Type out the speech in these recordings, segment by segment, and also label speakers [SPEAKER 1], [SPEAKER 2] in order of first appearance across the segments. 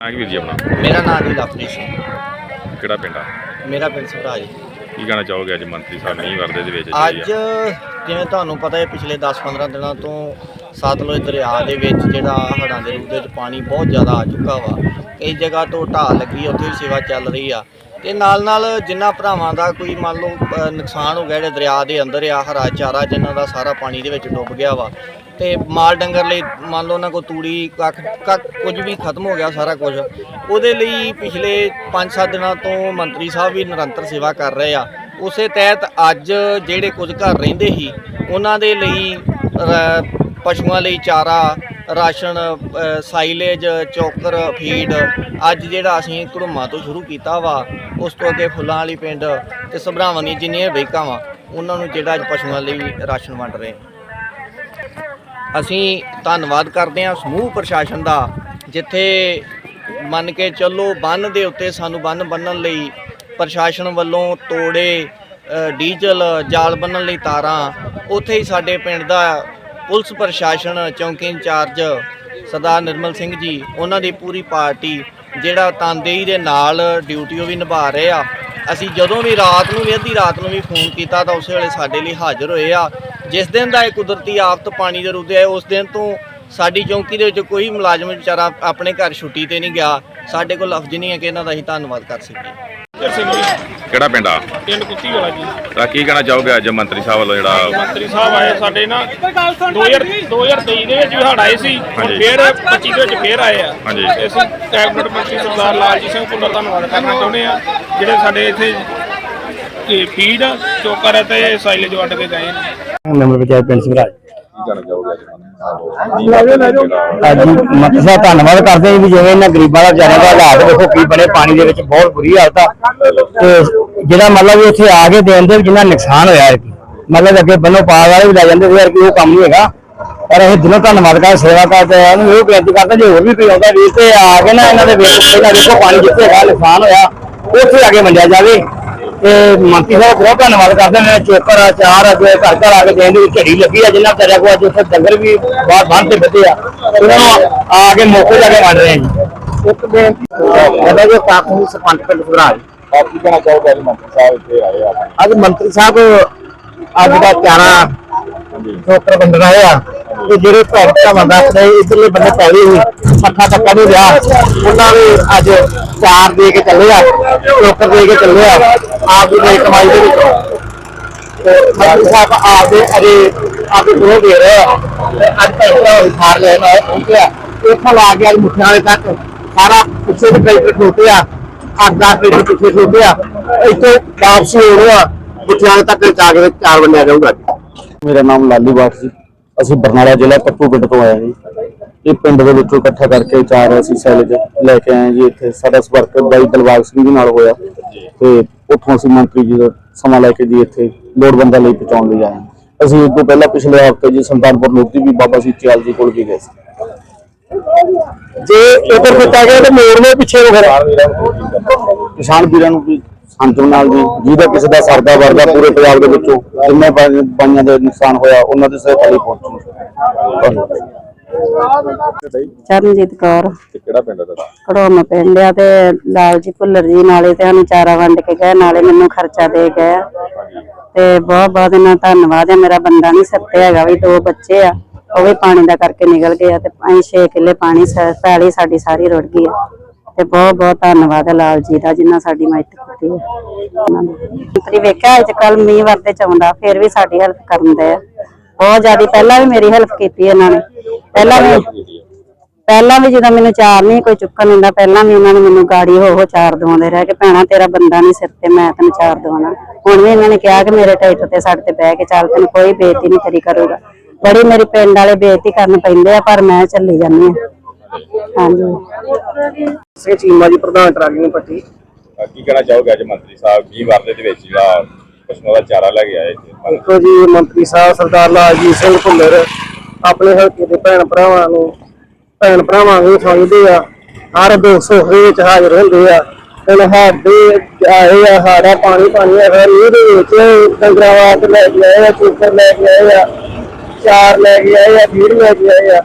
[SPEAKER 1] ਹਾਂ ਵੀਰ ਜੀ ਆਪਣਾ?
[SPEAKER 2] ਮੇਰਾ ਨਾਮ ਜੀ ਲਵਪ੍ਰੀਤ ਸਿੰਘ।
[SPEAKER 1] ਕਿਹੜਾ ਪਿੰਡ ਆ?
[SPEAKER 2] ਮੇਰਾ ਪਿੰਡ ਸਵਰਾਜ
[SPEAKER 1] ਕੀ ਕਹਿਣਾ ਚਾਹੋਗੇ ਅੱਜ ਮੰਤਰੀ ਸਾਹਿਬ ਨਹੀਂ ਵਰਦੇ ਦੇ ਵਿੱਚ
[SPEAKER 2] ਅੱਜ
[SPEAKER 1] ਆ?
[SPEAKER 2] ਜਿਵੇਂ ਤੁਹਾਨੂੰ ਪਤਾ ਹੈ ਪਿਛਲੇ 10-15 ਦਿਨਾਂ ਤੋਂ ਸਤਲੁਜ ਦਰਿਆ ਦੇ ਵਿੱਚ ਜਿਹੜਾ ਹੜ੍ਹਾਂ ਦੇ ਰੂਪ ਦੇ ਵਿੱਚ ਪਾਣੀ ਬਹੁਤ ਜ਼ਿਆਦਾ ਆ ਚੁੱਕਾ ਵਾ। ਕਈ ਜਗ੍ਹਾ ਤੋਂ ਢਾਹ ਲੱਗੀ ਉੱਥੇ ਵੀ ਸੇਵਾ ਚੱਲ ਰਹੀ ਆ। ਤੇ ਨਾਲ ਨਾਲ ਜਿਨ੍ਹਾਂ ਭਰਾਵਾਂ ਦਾ ਕੋਈ ਮੰਨ ਲਓ ਅ, ਨੁਕਸਾਨ ਹੋ ਗਿਆ ਜਿਹੜੇ ਦਰਿਆ ਦੇ ਅੰਦਰ ਆ ਹਰਾ ਚਾਰਾ ਜਿਨ੍ਹਾਂ ਦਾ ਸਾਰਾ ਪਾਣੀ ਦੇ ਵਿੱਚ ਡੁੱਬ ਗਿਆ ਵਾ ਤੇ ਮਾਲ ਡੰਗਰ ਲਈ ਮੰਨ ਲਓ ਉਹਨਾਂ ਕੋ ਤੂੜੀ, ਕੱਖ ਕੱਖ ਕੁਝ ਵੀ ਖਤਮ ਹੋ ਗਿਆ ਸਾਰਾ ਕੁਝ। ਉਹਦੇ ਲਈ ਪਿਛਲੇ 5-7 ਦਿਨਾਂ ਤੋਂ ਮੰਤਰੀ ਸਾਹਿਬ ਵੀ ਨਿਰੰਤਰ ਸੇਵਾ ਕਰ ਰਹੇ ਆ। ਉਸੇ ਤਹਿਤ ਅੱਜ ਜਿਹੜੇ ਕੁਝ ਘਰ ਰਹਿੰਦੇ ਸੀ, ਉਹਨਾਂ ਦੇ ਲਈ ਪਸ਼ੂਆਂ ਲਈ ਚਾਰਾ, ਰਾਸ਼ਨ ਸਾਈਲੇਜ, ਚੋਕਰ, ਫੀਡ, ਅੱਜ ਜਿਹੜਾ ਅਸੀਂ ਘੜੂਮਾ ਤੋਂ ਸ਼ੁਰੂ ਕੀਤਾ ਵਾ, ਉਸ ਤੋਂ ਅੱਗੇ ਫੁੱਲਾਂ ਵਾਲੀ ਪਿੰਡ ਤੇ ਸਭਰਾਵਾਂ ਦੀਆਂ ਜਿੰਨੀਆਂ ਵੇਕਾਂ ਵਾ, ਉਹਨਾਂ ਨੂੰ ਜਿਹੜਾ ਅੱਜ ਪਸ਼ੂਆਂ ਲਈ ਰਾਸ਼ਨ ਵੰਡ ਰਹੇ। ਅਸੀਂ ਧੰਨਵਾਦ ਕਰਦੇ ਹਾਂ ਸਮੂਹ ਪ੍ਰਸ਼ਾਸਨ ਦਾ, ਜਿੱਥੇ ਮੰਨ ਕੇ ਚੱਲੋ ਬੰਨ ਦੇ ਉੱਤੇ ਸਾਨੂੰ ਬੰਨ ਬੰਨਣ ਲਈ ਪ੍ਰਸ਼ਾਸਨ ਵੱਲੋਂ ਤੋੜੇ ਡੀਜ਼ਲ, ਜਾਲ ਬੰਨਣ ਲਈ ਤਾਰਾਂ, ਉੱਥੇ ਹੀ ਸਾਡੇ ਪਿੰਡ ਦਾ ਪੁਲਿਸ ਪ੍ਰਸ਼ਾਸਨ ਚੌਂਕੀ ਇੰਚਾਰਜ ਸਰਦਾਰ ਨਿਰਮਲ ਸਿੰਘ ਜੀ, ਉਹਨਾਂ ਦੀ ਪੂਰੀ ਪਾਰਟੀ, ਜਿਹੜਾ ਤਨਦੇਹੀ ਦੇ ਨਾਲ ਡਿਊਟੀ ਉਹ ਵੀ ਨਿਭਾ ਰਹੇ ਆ। ਅਸੀਂ ਜਦੋਂ ਵੀ ਰਾਤ ਨੂੰ ਵੀ, ਅੱਧੀ ਰਾਤ ਨੂੰ ਵੀ ਫੋਨ ਕੀਤਾ ਤਾਂ ਉਸੇ ਵੇਲੇ ਸਾਡੇ ਲਈ ਹਾਜ਼ਰ ਹੋਏ ਆ। ਜਿਸ ਦਿਨ ਦਾ ਇਹ ਕੁਦਰਤੀ ਆਫਤ ਪਾਣੀ ਦੇ ਰੁੱਦੇ ਆਏ, ਉਸ ਦਿਨ ਤੋਂ ਸਾਡੀ ਚੌਂਕੀ ਦੇ ਵਿੱਚ ਕੋਈ ਮੁਲਾਜ਼ਮ ਵਿਚਾਰਾ ਆਪਣੇ ਘਰ ਛੁੱਟੀ ਤੇ ਨਹੀਂ ਗਿਆ। ਸਾਡੇ ਕੋਲ ਲਫ਼ਜ਼ ਨਹੀਂ ਹੈ ਕਿ ਇਹਨਾਂ ਦਾ ਅਸੀਂ ਧੰਨਵਾਦ ਕਰ ਸਕੀਏ।
[SPEAKER 1] ਕਿਹੜਾ ਪਿੰਡ ਆ?
[SPEAKER 3] ਪਿੰਡ ਕੁੱਤੀ ਵਾਲਾ ਜੀ।
[SPEAKER 1] ਤਾਂ ਕੀ ਕਹਿਣਾ ਚਾਹੋਗੇ ਅੱਜ ਮੰਤਰੀ ਸਾਹਿਬ ਵੱਲੋਂ ਜਿਹੜਾ
[SPEAKER 3] ਮੰਤਰੀ ਸਾਹਿਬ ਆਏ ਸਾਡੇ ਨਾ 2000 2023 ਦੇ ਵਿੱਚ ਵੀ ਹੜ੍ਹ ਆਏ ਸੀ ਹੁਣ
[SPEAKER 1] ਹਾਂਜੀ।
[SPEAKER 3] ਫੇਰ 25 ਦੇ ਵਿੱਚ ਫੇਰ ਆਏ ਆ।
[SPEAKER 1] ਹਾਂਜੀ।
[SPEAKER 3] ਅਸੀਂ ਕੈਬਨਿਟ ਮੰਤਰੀ ਸਰਦਾਰ ਲਾਲਜੀਤ ਸਿੰਘ ਭੁੱਲਰ ਦਾ ਧੰਨਵਾਦ ਕਰਨਾ ਚਾਹੁੰਦੇ ਆ ਜਿਹੜੇ ਸਾਡੇ ਇੱਥੇ ਇਹ ਫੀਡ ਚੋਕਰ ਤੇ ਸਾਈਲੇਜ ਵੰਡ ਕੇ ਗਏ ਨੇ।
[SPEAKER 4] ਨੰਬਰ ਪੰਚਾਇਤ ਪਿੰਡ ਸਿੰਘਰਾਜ
[SPEAKER 1] ਕੀ ਕਹਿਣਾ ਚਾਹੋਗੇ ਅੱਜ
[SPEAKER 4] ਅੱਜ ਮੰਤਰੀ ਸਾਹਿਬ ਧੰਨਵਾਦ ਕਰਦੇ ਹਾਂ ਵੀ ਜਿਵੇਂ ਇਹਨਾਂ ਗਰੀਬਾਂ ਦਾ ਵਿਚਾਰਿਆਂ ਦਾ ਹਾਲਾਤ ਦੇਖੋ ਕੀ ਬਣੇ, ਪਾਣੀ ਦੇ ਵਿੱਚ ਬਹੁਤ ਬੁਰੀ ਹਾਲਤ ਆ। ਤੇ ਜਿਹੜਾ ਮਤਲਬ ਉੱਥੇ ਆ ਕੇ ਦੇਣ ਦੇ ਜਿੰਨਾ ਨੁਕਸਾਨ ਹੋਇਆ ਹੈ ਮਤਲਬ ਅੱਗੇ ਬੰਨੋ ਪਾ ਵਾਲੇ ਵੀ ਲੈ ਜਾਂਦੇ ਸੀ, ਯਾਰ ਕਿ ਉਹ ਕੰਮ ਨਹੀਂ ਹੈਗਾ। ਪਰ ਇਹ ਦਿਨੋਂ ਧੰਨਵਾਦ ਕਰ ਸੇਵਾ ਕਰਦੇ ਆ ਉਹਨੂੰ ਇਹ ਬੇਨਤੀ ਕਰਦਾ, ਜੇ ਹੋਰ ਵੀ ਕੋਈ ਆਉਂਦਾ ਵੀਰ ਤੇ ਆ ਕੇ ਨਾ ਇਹਨਾਂ ਦੇ ਵਿੱਚ ਪਹਿਲਾਂ ਦੇਖੋ, ਪਾਣੀ ਜਿੱਥੇ ਹੈਗਾ, ਨੁਕਸਾਨ ਹੋਇਆ, ਉੱਥੇ ਆ ਕੇ ਵੰਡਿਆ ਜਾਵੇ। ਤੇ ਮੰਤਰੀ ਸਾਹਿਬ ਬਹੁਤ ਧੰਨਵਾਦ ਕਰਦੇ ਨੇ ਚੋਕਰ ਆ ਚਾਰ ਆ ਜੋ ਘਰ ਘਰ ਆ ਕੇ ਦੇਣ ਦੀ ਝੜੀ ਲੱਗੀ ਆ ਜਿੰਨਾ ਤੇਰੇ ਕੋਲ ਅੱਜ ਉੱਥੇ ਡੰਗਰ ਵੀ ਬਾਹਰ ਬੰਨ ਤੇ ਬੱਦੇ ਆ ਉਹਨਾਂ ਨੂੰ ਆ ਕੇ ਮੌਕੇ ਜਾ ਕੇ ਵੰਡ ਰਹੇ ਆ ਜੀ ਇੱਕ ਬੇਨਤੀ ਇਹਦਾ ਜੋ ਕਾਕੂ ਸਰਪੰਚ ਪਿੰਡ ਸੁਧਰਾਜ
[SPEAKER 1] ਆਪ ਕੀ ਕਹਿਣਾ ਚਾਹੋਗੇ ਅੱਜ ਮੰਤਰੀ ਸਾਹਿਬ ਇੱਥੇ ਆਏ ਆ।
[SPEAKER 4] ਅੱਜ ਮੰਤਰੀ ਸਾਹਿਬ ਅੱਜ ਦਾ ਚਾਰਾ ਚੋਕਰ ਵੰਡਣਾ ਹੋਇਆ ਤੇ ਜਿਹੜੇ ਭੈਣ ਭਰਾਵਾਂ ਦਾ ਆਪਣੇ ਇਧਰਲੇ ਬੰਦੇ ਪੈਰੀ ਸੀ ਪੱਖਾ ਤੱਕਾ ਨਹੀਂ ਰਿਹਾ। ਉਹਨਾਂ ਨੇ ਅੱਜ ਚਾਰ ਦੇ ਕੇ ਚੱਲੇ ਆ, ਚੋਕਰ ਦੇ ਕੇ ਚੱਲੇ ਆ, ਆਪ ਦੀ ਕਮਾਈ ਦੇ ਵਿੱਚੋਂ। ਤੇ ਮੰਤਰੀ ਸਾਹਿਬ ਆਪਦੇ ਅਜੇ ਆਪਦੇ ਗੁਰੂ ਦੇ ਰਹੇ ਆ। ਤੇ ਅੱਜ ਭੈਣ ਭਰਾ ਲੈਣ ਆਏ ਪਹੁੰਚਿਆ ਇੱਥੋਂ ਲਾ ਕੇ ਅੱਜ ਮੁੱਠਿਆਂ ਤੱਕ ਸਾਰਾ ਪਿੱਛੇ ਦੇ ਟਰੈਕਟਰ ਖਲੋਤੇ ਆ, ਅੱਠ ਦਸ ਟਰੈਕਟਰ ਪਿੱਛੇ ਖਲੋਤੇ ਆ। ਇੱਥੋਂ ਵਾਪਸੀ ਹੋਣਾ ਮੁੱਠਿਆਂ ਵਾਲੇ ਤੱਕ ਜਾ ਕੇ ਚਾਰ ਵੰਡਿਆ ਜਾਊਗਾ ਮੇਰਾ ਨਾਮ ਲਾਲੀ ਬਾਠ ਜੀ ਅਸੀਂ ਬਰਨਾਲਾ ਜ਼ਿਲ੍ਹਾ ਪੱਪੂ ਪਿੰਡ ਤੋਂ ਆਏ ਜੀ। ਇਹ ਪਿੰਡ ਦੇ ਵਿੱਚੋਂ ਇਕੱਠਾ ਕਰਕੇ ਚਾਰ ਅਸੀਂ ਸੈਲੇਜ ਲੈ ਕੇ ਆਏ ਜੀ ਇੱਥੇ। ਸਾਡਾ ਸੰਪਰਕ ਬਾਈ ਦਲਬਾਗ ਸਿੰਘ ਜੀ ਨਾਲ ਹੋਇਆ। ਤੇ ਉੱਥੋਂ ਅਸੀਂ ਮੰਤਰੀ ਜੀ ਦਾ ਸਮਾਂ ਲੈ ਕੇ ਜੀ ਇੱਥੇ ਲੋੜਵੰਦਾਂ ਲਈ ਪਹੁੰਚਾਉਣ ਲਈ ਆਏ ਅਸੀਂ ਇਸ ਤੋਂ ਪਹਿਲਾਂ ਪਿਛਲੇ ਹਫ਼ਤੇ ਜੀ ਸੁਲਤਾਨਪੁਰ ਲੋਧੀ ਵੀ ਬਾਬਾ ਸੀ ਚਾਲ ਜੀ ਕੋਲ ਵੀ ਗਏ ਸੀ। ਜੇ ਇਧਰ ਦਿੱਤਾ ਗਿਆ ਤੇ ਮੋੜਨੇ ਪਿੱਛੇ ਨੂੰ ਫਿਰ। ਕਿਸਾਨ ਵੀਰਾਂ ਨੂੰ ਵੀ ਸੰਤੋਂ ਨਾਲ ਜੀ। ਜਿਹਦਾ ਕਿਸੇ ਦਾ ਸਰਦਾ ਵਰਦਾ ਪੂਰੇ ਪੰਜਾਬ ਦੇ ਵਿੱਚੋਂ ਜਿੰਨੇ ਬਾਈਆਂ ਦੇ ਨੁਕਸਾਨ ਹੋਇਆ ਉਹਨਾਂ ਦੇ ਸਹਾਇਤਾ ਲਈ ਪਹੁੰਚੂ। ਧੰਨਵਾਦ।
[SPEAKER 5] ਚਰਨਜੀਤ ਕੌਰ।
[SPEAKER 1] ਤੇ ਕਿਹੜਾ ਪਿੰਡ ਆ
[SPEAKER 5] ਤੇ ਲਾਲ ਜੀ ਭੁੱਲਰ ਜੀ ਨਾਲੇ ਤੇ ਸਾਨੂੰ ਚਾਰਾ ਵੰਡ ਕੇ ਗਏ ਨਾਲੇ ਮੈਨੂੰ ਖਰਚਾ ਦੇ ਗਏ। ਤੇ ਬਹੁਤ ਬਹੁਤ ਇਹਨਾਂ ਦਾ ਧੰਨਵਾਦ ਹੈ ਮੇਰਾ ਬੰਦਾ ਨਹੀਂ ਸੱਤੇ ਹੈਗਾ ਵੀ ਦੋ ਬੱਚੇ ਆ ਉਹ ਵੀ ਪਾਣੀ ਦਾ ਕਰਕੇ ਨਿਕਲ ਗਏ ਆ ਤੇ ਅਸੀਂ 6 ਕਿੱਲੇ ਪਾਣੀ ਪੈਲੀ ਸਾਡੀ ਸਾਰੀ ਰੁੜ ਗਈ ਆ। ਤੇ ਬਹੁਤ ਬਹੁਤ ਧੰਨਵਾਦ ਹੈ ਲਾਲ ਜੀ ਦਾ ਜਿਨ੍ਹਾਂ ਸਾਡੀ ਮਦਦ ਕੀਤੀ ਹੈ ਉਹਨਾਂ ਨੇ। ਵੇਖਿਆ ਅੱਜ ਕੱਲ ਮੀਂਹ ਵਰਦੇ ਚ ਆਉਂਦਾ ਫਿਰ ਵੀ ਸਾਡੀ ਹੈਲਪ ਕਰਨ ਦੇ ਆ। ਬਹੁਤ ਜ਼ਿਆਦਾ ਪਹਿਲਾਂ ਵੀ ਮੇਰੀ ਹੈਲਪ ਕੀਤੀ ਇਹਨਾਂ ਨੇ। ਪਹਿਲਾਂ ਵੀ ਪਹਿਲਾਂ ਵੀ ਜਦੋਂ ਮੈਨੂੰ ਚਾਰ ਨਹੀਂ ਕੋਈ ਚੁੱਕਣ ਦਿੰਦਾ ਪਹਿਲਾਂ ਵੀ ਉਹਨਾਂ ਨੇ ਮੈਨੂੰ ਗਾੜੀ ਹੋ ਹੋ ਚਾਰ ਦਵਾਉਂਦੇ ਰਹਿ ਕੇ ਭੈਣਾ ਤੇਰਾ ਬੰਦਾ ਨਹੀਂ ਸਿਰ ਤੇ ਮੈਂ ਤੈਨੂੰ ਚਾਰ ਦਵਾਉਣਾ। ਹੁਣ ਵੀ ਇਹਨਾਂ ਨੇ ਕਿਹਾ ਕਿ ਮੇਰੇ ਟੈਟ ਤੇ ਸਾਡੇ ਤੇ ਬਹਿ ਕੇ ਚੱਲ ਤੈਨੂੰ ਕੋਈ ਬੇਇੱਜ਼ਤੀ ਨਹੀਂ ਤੇਰੀ ਕਰੂਗਾ। ਬੜੀ ਮੇਰੇ ਪਿੰਡ ਵਾਲੇ ਬੇਇੱਜ਼ਤੀ ਕਰਨ ਪੈਂਦੇ ਆ ਪਰ ਮੈਂ ਚੱਲੀ ਜਾਂਦੀ ਆ ਹਾਂਜੀ।
[SPEAKER 4] ਸੇ ਚੀਮਾ ਜੀ ਪ੍ਰਧਾਨ ਟਰਾਲੀ ਪੱਟੀ।
[SPEAKER 1] ਕੀ ਕਹਿਣਾ ਚਾਹੋਗੇ ਅੱਜ ਮੰਤਰੀ ਸਾਹਿਬ? ਨਹੀਂ ਵਰਦੇ ਦੇ ਵਿੱਚ ਜਿਹੜਾ ਪਸ਼ੂਆਂ ਦਾ ਚਾਰਾ ਲੈ ਕੇ ਆਏ ਇੱਥੇ
[SPEAKER 4] ਦੇਖੋ ਜੀ, ਮੰਤਰੀ ਸਾਹਿਬ, ਸਰਦਾਰ ਲਾਲਜੀਤ ਸਿੰਘ ਭੁੱਲਰ ਆਪਣੇ ਹਲਕੇ ਦੇ ਭੈਣ ਭਰਾਵਾਂ ਨੂੰ, ਭੈਣ ਭਰਾਵਾਂ ਨੂੰ ਸਮਝਦੇ ਆ, ਹਰ ਦੁੱਖ ਸੁੱਖ ਦੇ ਵਿੱਚ ਹਾਜ਼ਰ ਹੁੰਦੇ ਆ। ਹੁਣ ਸਾਡੇ ਆਏ ਆ, ਸਾਡਾ ਪਾਣੀ ਪਾਣੀ ਆ, ਫਿਰ ਇਹਦੇ ਵਿੱਚ ਡੰਗਰਾਂ ਵਾਸਤੇ ਲੈ ਕੇ ਆਏ ਆ, ਕੁੱਕਰ ਲੈ ਕੇ ਆਏ ਆ, ਚਾਰ ਲੈ ਕੇ ਆਏ ਆ, ਫੀਡ ਲੈ ਕੇ ਆਏ ਆ।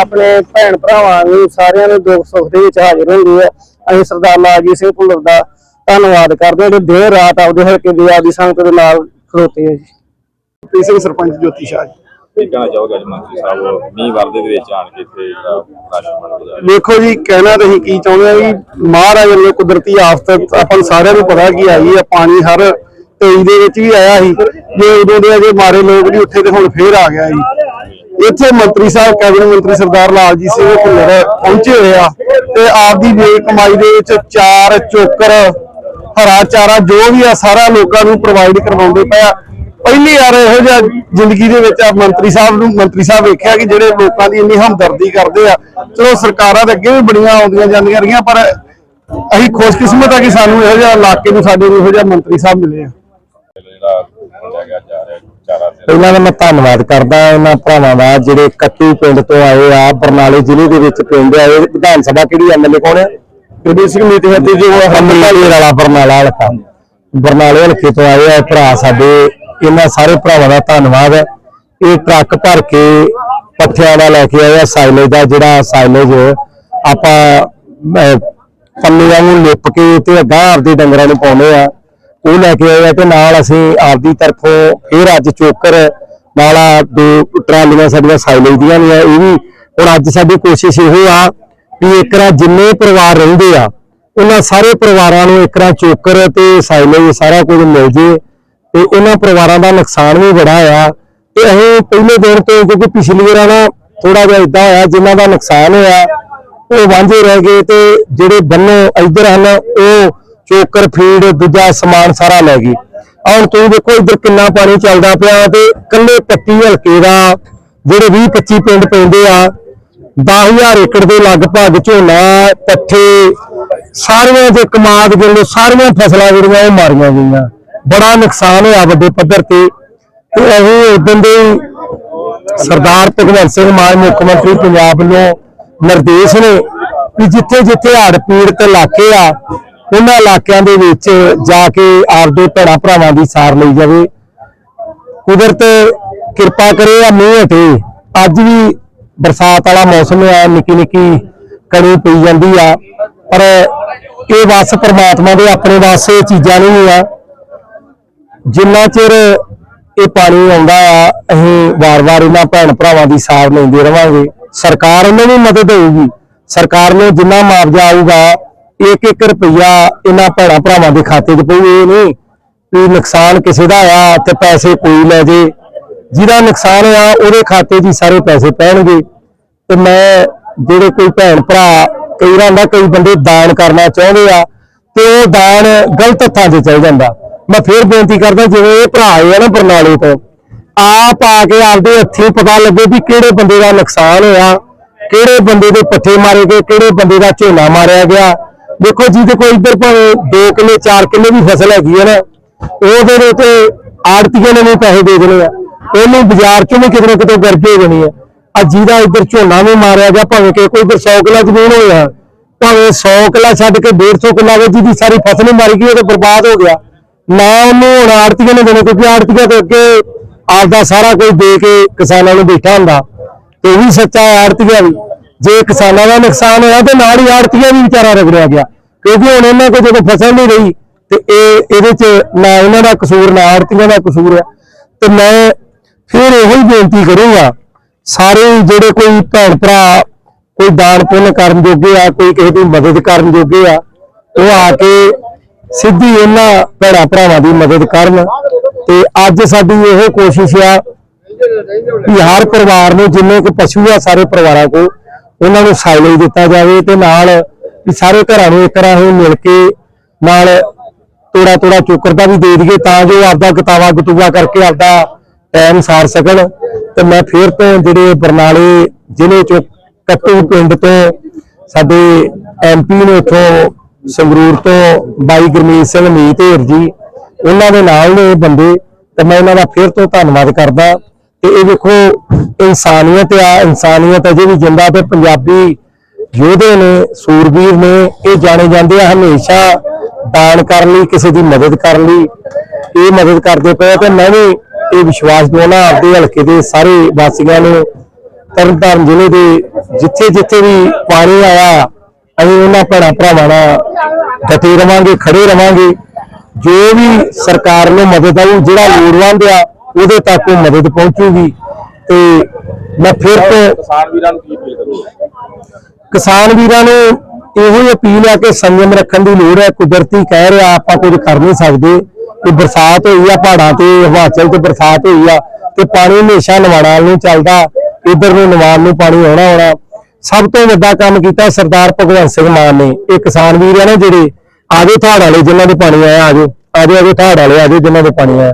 [SPEAKER 4] ਆਪਣੇ ਭੈਣ ਭਰਾਵਾਂ ਨੂੰ ਸਾਰਿਆਂ ਨੂੰ ਦੁੱਖ ਸੁੱਖ ਦੇ ਵਿੱਚ ਹਾਜ਼ਰ ਹੁੰਦੇ ਆ। ਅਸੀਂ ਸਰਦਾਰ ਲਾਲਜੀਤ ਸਿੰਘ ਭੁੱਲਰ ਦਾ ਧੰਨਵਾਦ ਕਰਦੇ ਹਾਂ ਕਿ ਦਿਨ ਰਾਤ ਆਪਦੇ ਹਲਕੇ ਦੀ ਆਪਦੀ ਸੰਗਤ ਦੇ ਨਾਲ ਖਲੋਤੇ ਹੈ ਜੀ। ਪ੍ਰੀਤ ਸਿੰਘ ਸਰਪੰਚ ਜੋਤੀ ਸ਼ਾਹ ਜੀ।
[SPEAKER 1] ਕੀ ਕਹਿਣਾ ਚਾਹੋਗੇ ਅੱਜ ਮੰਤਰੀ ਸਾਹਿਬ? ਮੀਂਹ ਵਰਦੇ ਦੇ ਵਿੱਚ ਆਣ ਕੇ ਇੱਥੇ ਜਿਹੜਾ ਰਾਸ਼ਨ ਵੰਡ ਰਿਹਾ
[SPEAKER 4] ਦੇਖੋ ਜੀ ਕਹਿਣਾ ਤਾਂ ਅਸੀਂ ਕੀ ਚਾਹੁੰਦੇ ਆ ਵੀ ਮਹਾਰਾਜ ਵੱਲੋਂ ਕੁਦਰਤੀ ਆਫਤ ਆਪਾਂ ਨੂੰ ਸਾਰਿਆਂ ਨੂੰ ਪਤਾ ਕੀ ਆਈ ਆ ਪਾਣੀ ਹਰ 23 ਦੇ ਵਿੱਚ ਵੀ ਆਇਆ ਸੀ। ਜੇ ਉਦੋਂ ਦੇ ਅਜੇ ਮਾਰੇ ਲੋਕ ਨਹੀਂ ਉੱਥੇ ਤੇ ਹੁਣ ਫੇਰ ਆ ਗਿਆ ਜੀ। ਇੱਥੇ ਮੰਤਰੀ ਸਾਹਿਬ ਕੈਬਨਿਟ ਮੰਤਰੀ ਸਰਦਾਰ ਲਾਲਜੀਤ ਸਿੰਘ ਭੁੱਲਰ ਪਹੁੰਚੇ ਹੋਏ ਆ ਤੇ ਆਪਦੀ ਵੇਲ ਕਮਾਈ ਦੇ ਵਿੱਚ ਚਾਰ ਚੋਕਰ ਹਰਾ ਚਾਰਾ ਜੋ ਵੀ ਆ ਸਾਰਾ ਲੋਕਾਂ ਨੂੰ ਪ੍ਰੋਵਾਈਡ ਕਰਵਾਉਂਦੇ ਪਿਆ ਪਹਿਲੀ ਵਾਰ ਇਹੋ ਜਿਹਾ ਜ਼ਿੰਦਗੀ ਦੇ ਵਿੱਚ ਆ ਮੰਤਰੀ ਸਾਹਿਬ ਨੂੰ ਮੰਤਰੀ ਸਾਹਿਬ ਵੇਖਿਆ ਕਿ ਜਿਹੜੇ ਲੋਕਾਂ ਦੀ ਇੰਨੀ ਹਮਦਰਦੀ ਕਰਦੇ ਆ। ਚਲੋ ਸਰਕਾਰਾਂ ਦੇ ਅੱਗੇ ਵੀ ਬੜੀਆਂ ਆਉਂਦੀਆਂ ਜਾਂਦੀਆਂ ਰਹੀਆਂ, ਪਰ ਅਸੀਂ ਖੁਸ਼ਕਿਸਮਤ ਆ ਕਿ ਸਾਨੂੰ ਇਹੋ ਜਿਹਾ ਇਲਾਕੇ ਨੂੰ ਸਾਡੇ ਨੂੰ ਇਹੋ ਜਿਹਾ ਮੰਤਰੀ ਸਾਹਿਬ ਮਿਲੇ ਆ। ਪਹਿਲਾਂ ਤਾਂ ਮੈਂ ਧੰਨਵਾਦ ਕਰਦਾ ਇਹਨਾਂ ਭਰਾਵਾਂ ਦਾ, ਜਿਹੜੇ ਕੱਟੂ ਪਿੰਡ ਤੋਂ ਆਏ ਆ, ਬਰਨਾਲੇ ਜ਼ਿਲ੍ਹੇ ਦੇ ਵਿੱਚ ਪਿੰਡ ਆਏ ਵਿਧਾਨ ਸਭਾ ਕਿਹੜੀ ਐਮਐਲਏ ਕੌਣ ਹੈ? ਕਿਹੜੀ ਸਿੰਘ ਨੀਤੀ ਹੈ ਤੇ ਜੋ ਹਮਲੇ ਵਾਲਾ ਬਰਨਾਲਾ ਹਲਕਾ ਬਰਨਾਲੇ ਹਲਕੇ ਤੋਂ ਆਏ ਆ ਭਰਾ ਸਾਡੇ ਇਹਨਾਂ ਸਾਰੇ ਭਰਾਵਾਂ ਦਾ ਧੰਨਵਾਦ। ਇਹ ਟਰੱਕ ਭਰ ਕੇ ਪੱਠਿਆਂ ਦਾ ਲੈ ਕੇ ਆਏ ਆ ਸਾਈਲੇਜ ਦਾ ਜਿਹੜਾ ਸਾਈਲੇਜ ਆਪਾਂ ਪੰਨੇ ਵਾਂਗੂ ਲਿਪ ਕੇ ਤੇ ਅਗਾਂਹ ਆਪਦੇ ਡੰਗਰਾਂ ਨੂੰ ਪਾਉਂਦੇ ਆ। ਉਹ ਲੈ ਕੇ ਆਏ ਆ ਤੇ ਨਾਲ ਅਸੀਂ ਆਪਦੀ ਤਰਫੋਂ ਫਿਰ ਅੱਜ ਚੋਕਰ ਨਾਲ ਆ ਦੋ ਟਰਾਲੀਆਂ ਸਾਡੀਆਂ ਸਾਈਲੇਜ ਦੀਆਂ ਆ ਇਹ ਵੀ ਹੁਣ ਅੱਜ ਸਾਡੀ ਕੋਸ਼ਿਸ਼ ਇਹੋ ਆ ਵੀ ਇੱਕਰਾ ਜਿੰਨੇ ਪਰਿਵਾਰ ਰਹਿੰਦੇ ਆ, ਉਹਨਾਂ ਸਾਰੇ ਪਰਿਵਾਰਾਂ ਨੂੰ ਇੱਕਰਾ ਚੋਕਰ ਤੇ ਸਾਈਲੇਜ ਸਾਰਾ ਕੁਝ ਮਿਲ ਜੇ ਤੇ ਇਹਨਾਂ ਪਰਿਵਾਰਾਂ ਦਾ ਨੁਕਸਾਨ ਵੀ ਬੜਾ ਆ। ਤੇ ਅਸੀਂ ਪਹਿਲੇ ਦਿਨ ਤੋਂ ਕਿਉਂਕਿ ਪਿਛਲੀ ਵਾਰ ਨਾ ਥੋੜਾ ਜਿਹਾ ਇਦਾਂ ਹੋਇਆ, ਜਿਨ੍ਹਾਂ ਦਾ ਨੁਕਸਾਨ ਹੋਇਆ, ਉਹ ਵਾਂਝੇ ਰਹਿ ਗਏ ਤੇ ਜਿਹੜੇ ਬੰਨੋ ਇੱਧਰ ਹਨ, ਉਹ ਚੋਕਰ ਫੀਡ, ਦੂਜਾ ਸਮਾਨ ਸਾਰਾ ਲੈ ਗਏ। ਆਹ ਹੁਣ ਤੁਸੀਂ ਦੇਖੋ ਇੱਧਰ ਕਿੰਨਾ ਪਾਣੀ ਚੱਲਦਾ ਪਿਆ ਤੇ ਕੱਲੇ ਪੱਟੀ ਹਲਕੇ ਦਾ ਜਿਹੜੇ 20 25 ਪਿੰਡ ਪੈਂਦੇ ਆ 10000 ਏਕੜ ਦੇ ਲਗਭਗ ਝੋਨਾ, ਪੱਠੇ, ਸਾਰੀਆਂ ਦੇ ਕਮਾਦ ਜਿਹੜੇ ਸਾਰੀਆਂ ਫਸਲਾਂ ਜਿਹੜੀਆਂ ਉਹ ਮਾਰੀਆਂ ਗਈਆਂ। ਬੜਾ ਨੁਕਸਾਨ ਹੋਇਆ ਵੱਡੇ ਪੱਧਰ ਤੇ। ਤੇ ਅਸੀਂ ਉਦੋਂ ਦੇ ਸਰਦਾਰ ਭਗਵੰਤ ਸਿੰਘ ਮਾਨ, ਮੁੱਖ ਮੰਤਰੀ ਪੰਜਾਬ ਵੱਲੋਂ ਨਿਰਦੇਸ਼ ਨੇ ਕਿ ਜਿੱਥੇ ਜਿੱਥੇ ਹੜ੍ਹ ਪੀੜਤ ਇਲਾਕੇ ਆ, ਉਹਨਾਂ ਇਲਾਕਿਆਂ ਦੇ ਵਿੱਚ ਜਾ ਕੇ ਆਪਦੇ ਭੈਣਾਂ ਭਰਾਵਾਂ ਦੀ ਸਾਰ ਲਈ ਜਾਵੇ। ਕੁਦਰਤ ਕਿਰਪਾ ਕਰੇ ਆ ਮੀਂਹ ਹਟੇ। ਅੱਜ ਵੀ ਬਰਸਾਤ ਵਾਲਾ ਮੌਸਮ ਆ, ਨਿੱਕੀ ਨਿੱਕੀ ਕਣੀ ਪਈ ਜਾਂਦੀ ਆ, ਪਰ ਇਹ ਵਸ ਪ੍ਰਮਾਤਮਾ ਦੇ ਆਪਣੇ ਵਾਸਤੇ ਚੀਜ਼ਾਂ ਨਹੀਂ ਆ। ਜਿੰਨਾ ਚਿਰ ਇਹ ਪਾਣੀ ਆਉਂਦਾ ਆ, ਅਸੀਂ ਵਾਰ-ਵਾਰ ਇਹਨਾਂ ਭੈਣ ਭਰਾਵਾਂ ਦੀ ਸਾਰ ਲੈਂਦੇ ਰਵਾਂਗੇ। ਸਰਕਾਰ ਨੂੰ ਵੀ ਮਦਦ ਹੋਊਗੀ। ਸਰਕਾਰ ਨੂੰ ਜਿੰਨਾ ਮੁਆਵਜ਼ਾ ਆਊਗਾ ਇੱਕ ਇੱਕ ਰੁਪਈਆ ਇਹਨਾਂ ਭੈਣਾਂ ਭਰਾਵਾਂ ਦੇ ਖਾਤੇ 'ਚ ਪਊ, ਇਹ ਨਹੀਂ ਵੀ ਨੁਕਸਾਨ ਕਿਸੇ ਦਾ ਆ, ਤੇ ਪੈਸੇ ਕੋਈ ਲੈ ਜੇ। ਜਿਹਦਾ ਨੁਕਸਾਨ ਆ, ਉਹਦੇ ਖਾਤੇ 'ਚ ਹੀ ਸਾਰੇ ਪੈਸੇ ਪੈਣਗੇ। ਤੇ ਮੈਂ ਜਿਹੜੇ ਕੋਈ ਭੈਣ ਭਰਾ, ਕਈ ਵਾਰ ਕਈ ਬੰਦੇ ਦਾਨ ਕਰਨਾ ਚਾਹੁੰਦੇ ਆ, ਤੇ ਉਹ ਦਾਨ ਗਲਤ ਹੱਥਾਂ 'ਚ ਚਲ ਜਾਂਦਾ। ਮੈਂ ਫੇਰ ਬੇਨਤੀ ਕਰਦਾ, ਜਿਵੇਂ ਇਹ ਭਰਾ ਆਏ ਆ ਨਾ ਬਰਨਾਲੇ ਤੋਂ, ਆਪ ਆ ਕੇ ਆਪਦੇ ਹੱਥੀਂ ਪਤਾ ਲੱਗੇ ਵੀ ਕਿਹੜੇ ਬੰਦੇ ਦਾ ਨੁਕਸਾਨ ਹੋਇਆ, ਕਿਹੜੇ ਬੰਦੇ ਦੇ ਪੱਠੇ ਮਾਰੇ ਗਏ, ਕਿਹੜੇ ਬੰਦੇ ਦਾ ਝੋਨਾ ਮਾਰਿਆ ਗਿਆ। ਦੇਖੋ, ਜਿਹਦੇ ਕੋਈ ਇੱਧਰ ਭਾਵੇਂ 2 ਕਿੱਲੇ 4 ਕਿੱਲੇ ਦੀ ਫਸਲ ਹੈਗੀ ਹੈ ਨਾ, ਉਹਦੇ ਤੇ ਆੜਤੀਆਂ ਨੇ ਵੀ ਪੈਸੇ ਦੇ ਦੇਣੇ ਆ। ਇਹਨੂੰ ਬਾਜ਼ਾਰ ਚੋਂ ਵੀ ਕਿਤੇ ਨਾ ਕਿਤੇ ਕਰਕੇ ਦੇਣੀ ਹੈ? ਆ ਜਿਹਦਾ ਇੱਧਰ ਝੋਨਾ ਵੀ ਮਾਰਿਆ ਗਿਆ, ਭਾਵੇਂ ਕਿ ਕੋਈ ਇੱਧਰ 100 ਕਿੱਲਾ ਜ਼ਮੀਨ ਹੋਇਆ ਭਾਵੇਂ 100 ਕਿੱਲਾ ਛੱਡ ਕੇ 150 ਕਿੱਲਾ ਵੇ ਜਿਹਦੀ ਸਾਰੀ ਫਸਲ ਹੀ ਗਈ, ਉਹ ਤੇ ਬਰਬਾਦ ਹੋ ਗਿਆ। ਨਾ ਉਹਨੂੰ ਹੁਣ ਆੜਤੀਆਂ ਨੇ ਦੇਣੇ, ਕਿਉਂਕਿ ਆੜਤੀਆਂ ਤੇ ਅੱਗੇ ਆਪਦਾ ਸਾਰਾ ਕੁਝ ਦੇ ਕੇ ਕਿਸਾਨਾਂ ਨੂੰ ਬੈਠਾ ਹੁੰਦਾ। ਤੇ ਵੀ ਸੱਚਾ ਆੜਤੀਆਂ ਵੀ ਜੇ ਕਿਸਾਨਾਂ ਦਾ ਨੁਕਸਾਨ ਹੋਇਆ, ਤੇ ਨਾਲ ਹੀ ਆੜਤੀਆਂ ਵੀ ਵਿਚਾਰਾ ਰਗੜਿਆ ਗਿਆ। ਕਿਉਂਕਿ ਹੁਣ ਇਹਨਾਂ ਕੋਲ ਜਦੋਂ ਫਸਲ ਨਹੀਂ ਰਹੀ, ਤੇ ਇਹ, ਇਹਦੇ ਚ ਨਾ ਇਹਨਾਂ ਦਾ ਕਸੂਰ, ਨਾ ਆੜਤੀਆਂ ਦਾ ਕਸੂਰ ਹੈ। ਤੇ ਮੈਂ ਫਿਰ ਇਹੋ ਹੀ ਬੇਨਤੀ ਕਰੂੰਗਾ, ਸਾਰੇ ਜਿਹੜੇ ਕੋਈ ਭੈਣ ਭਰਾ, ਕੋਈ ਦਾਨ ਪੁੰਨ ਕਰਨ ਜੋਗੇ ਆ, ਕੋਈ ਕਿਸੇ ਦੀ ਮਦਦ ਕਰਨ ਜੋਗੇ ਆ, ਉਹ ਆ ਕੇ ਸਿੱਧੀ ਇਹਨਾਂ ਭੈਣਾਂ ਭਰਾਵਾਂ ਦੀ ਮਦਦ ਕਰਨ ਤੇ ਅੱਜ ਸਾਡੀ ਇਹ ਕੋਸ਼ਿਸ਼ ਆ ਕਿ ਹਰ ਪਰਿਵਾਰ ਨੂੰ ਜਿੰਨੇ ਕੁ ਪਸ਼ੂ ਆ ਸਾਰੇ ਪਰਿਵਾਰਾਂ ਕੋ ਉਹਨਾਂ ਨੂੰ ਸਾਈਲੇਜ ਦਿੱਤਾ ਜਾਵੇ ਤੇ ਨਾਲ ਸਾਰੇ ਘਰਾਂ ਨੂੰ ਇੱਕ ਤਰ੍ਹਾਂ ਹੀ ਮਿਲ ਕੇ ਨਾਲ ਤੋੜਾ ਤੋੜਾ ਚੋਕਰ ਦਾ ਵੀ ਦੇ ਦਈਏ ਤਾਂ ਜੋ ਆਪਦਾ ਗਤਾਵਾ ਗਤੂਆ ਕਰਕੇ ਆਪਦਾ ਟਾਈਮ ਸਾਰ ਸਕਣ ਤੇ ਮੈਂ ਫੇਰ ਤੋਂ ਜਿਹੜੇ ਬਰਨਾਲੇ ਜ਼ਿਲ੍ਹੇ ਚੋਂ ਕੱਟੂ ਪਿੰਡ ਤੋਂ ਸਾਡੇ ਐਮਪੀ ਨੇ ਇੱਥੋਂ ਸੰਗਰੂਰ ਤੋਂ ਬਾਈ ਗੁਰਮੀਤ ਸਿੰਘ ਮੀਤ ਢੇਰ ਜੀ, ਉਹਨਾਂ ਦੇ ਨਾਲ ਨੇ ਇਹ ਬੰਦੇ ਤੇ ਮੈਂ ਉਹਨਾਂ ਦਾ ਫੇਰ ਤੋਂ ਧੰਨਵਾਦ ਕਰਦਾ। ਤੇ ਇਹ ਵੇਖੋ, ਇਨਸਾਨੀਅਤ ਆ, ਇਨਸਾਨੀਅਤ ਅਜੇ ਵੀ ਜਿੰਦਾ ਤੇ ਪੰਜਾਬੀ ਯੋਧੇ ਨੇ, ਸੂਰਬੀਰ ਨੇ, ਇਹ ਜਾਣੇ ਜਾਂਦੇ ਆ ਹਮੇਸ਼ਾ ਦਾਨ ਕਰਨ ਲਈ, ਕਿਸੇ ਦੀ ਮਦਦ ਕਰਨ ਲਈ। ਇਹ ਮਦਦ ਕਰਦੇ ਪਏ ਤੇ ਮੈਂ ਵੀ ਇਹ ਵਿਸ਼ਵਾਸ ਦਵਾਉਣਾ ਆਪਦੇ ਹਲਕੇ ਦੇ ਸਾਰੇ ਵਾਸੀਆਂ ਨੂੰ ਤਰਨਤਾਰਨ ਜ਼ਿਲ੍ਹੇ ਦੇ ਜਿੱਥੇ ਜਿੱਥੇ ਵੀ ਪਾਣੀ ਆਇਆ ਅਸੀਂ ਉਹਨਾਂ ਭੈਣਾਂ ਭਰਾਵਾਂ ਨਾਲ ਡਟੇ ਰਵਾਂਗੇ ਖੜੇ ਰਵਾਂਗੇ। ਜੋ ਵੀ ਸਰਕਾਰ ਨੂੰ ਮਦਦ ਆਊ ਜਿਹੜਾ ਲੋੜਵੰਦ ਆ ਉਹਦੇ ਤੱਕ ਉਹ ਮਦਦ ਪਹੁੰਚੂਗੀ। ਤੇ ਮੈਂ ਫਿਰ ਤੋਂ
[SPEAKER 1] ਕਿਸਾਨ ਵੀਰਾਂ ਨੂੰ ਕੀ ਅਪੀਲ ਕਰੋਗੇ?
[SPEAKER 4] ਕਿਸਾਨ ਵੀਰਾਂ ਨੂੰ ਇਹੋ ਹੀ ਅਪੀਲ ਹੈ ਕਿ ਸੰਯਮ ਰੱਖਣ ਦੀ ਲੋੜ ਹੈ। ਕੁਦਰਤੀ ਕਹਿ ਰਿਹਾ ਆਪਾਂ ਕੁਝ ਕਰ ਨਹੀਂ ਸਕਦੇ। ਕਿ ਬਰਸਾਤ ਹੋਈ ਆ, ਪਹਾੜਾਂ ਤੇ ਹਿਮਾਚਲ ਤੇ ਬਰਸਾਤ ਹੋਈ ਆ ਤੇ ਪਾਣੀ ਹਮੇਸ਼ਾ ਨਵਾਣਾ ਨੂੰ ਚੱਲਦਾ, ਇਧਰ ਨੂੰ ਨਵਾਨ ਨੂੰ ਪਾਣੀ ਆਉਣਾ ਆਉਣਾ। ਸਭ ਤੋਂ ਵੱਡਾ ਕੰਮ ਕੀਤਾ ਸਰਦਾਰ ਭਗਵੰਤ ਸਿੰਘ ਮਾਨ ਨੇ, ਇਹ ਕਿਸਾਨ ਵੀਰ ਆ ਨਾ ਜਿਹੜੇ ਆਜੋ ਥਾੜ ਵਾਲੇ ਜਿਨ੍ਹਾਂ ਦੇ ਪਾਣੀ ਆਇਆ ਆਜੋ ਆਜੋ ਆਜੋ ਥਾੜ ਵਾਲੇ ਆਜੋ ਜਿਨ੍ਹਾਂ ਦੇ ਪਾਣੀ ਆਇਆ।